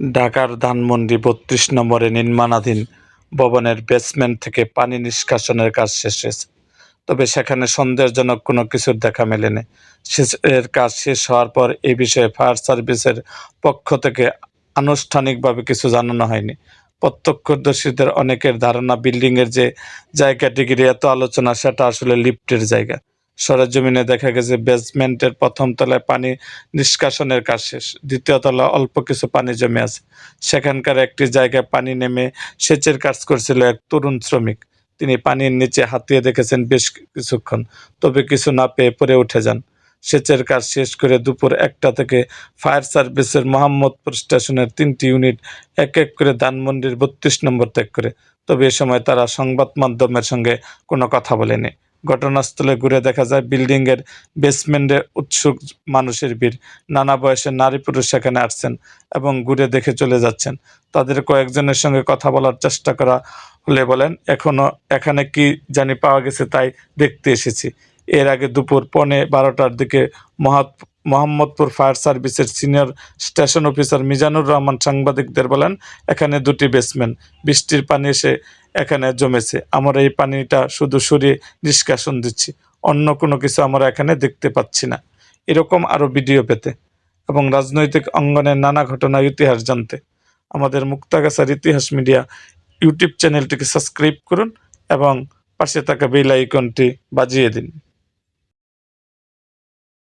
ঢাকার ধানমন্ডি বত্রিশ নম্বরে নির্মাণাধীন ভবনের বেসমেন্ট থেকে পানি নিষ্কাশনের কাজ শেষ হয়েছে। তবে সেখানে সন্দেহজনক কোনো কিছুর দেখা মেলেনি শেষের কাজ শেষ হওয়ার পর এ বিষয়ে ফায়ার সার্ভিসের পক্ষ থেকে আনুষ্ঠানিকভাবে কিছু জানানো হয়নি। প্রত্যক্ষদর্শীদের অনেকের ধারণা, বিল্ডিংয়ের যে জায়গাটি ঘিরে এত আলোচনা, সেটা আসলে লিফটের জায়গা। সরেজমিনে দেখা গেছে, বেসমেন্টের প্রথম তলায় পানি নিষ্কাশনের কাজ শেষ, দ্বিতীয় তলায় অল্প কিছু পানি জমে আছে। সেখানকার একটি জায়গায় পানি নেমে সেচের কাজ করছিল এক তরুণ শ্রমিক। তিনি পানির নিচে হাতিয়ে দেখেছেন বেশ কিছুক্ষণ, তবে কিছু না পেয়ে পড়ে উঠে যান। সেচের কাজ শেষ করে দুপুর একটা থেকে ফায়ার সার্ভিসের মোহাম্মদপুর স্টেশনের তিনটি ইউনিট এক এক করে ধানমন্ডির বত্রিশ নম্বর ত্যাগ করে। তবে এ সময় তারা সংবাদ মাধ্যমের সঙ্গে কোনো কথা বলেনি। ঘটনাস্থলে ঘুরে দেখা যায় বিল্ডিংয়ের বেসমেন্টে উৎসুক মানুষের ভিড়। নানা বয়সের নারী পুরুষ সেখানে আসছেন এবং ঘুরে দেখে চলে যাচ্ছেন। তাদের কয়েকজনের সঙ্গে কথা বলার চেষ্টা করা হলে বলেন, এখনও এখানে কি জানি পাওয়া গেছে তাই দেখতে এসেছি। এর আগে দুপুর পৌনে বারোটার দিকে মহাত মোহাম্মদপুর ফায়ার সার্ভিসের senior station officer Mizanur Rahman সাংবাদিকদের বলেন, এখানে দুটি বেসমেন্ট, বৃষ্টির পানি এসে এখানে জমেছে। আমরা এই পানিটা শুধু সরিয়ে নিষ্কাশন দিচ্ছি, অন্য কোনো কিছু আমরা এখানে দেখতে পাচ্ছি না। এরকম আরও ভিডিও পেতে এবং রাজনৈতিক অঙ্গনের নানা ঘটনা ইতিহাস জানতে। আমাদের মুক্তাগাছার ইতিহাস মিডিয়া ইউটিউব চ্যানেলটিকে সাবস্ক্রাইব করুন এবং পাশে থাকা বেল আইকনটি বাজিয়ে দিন।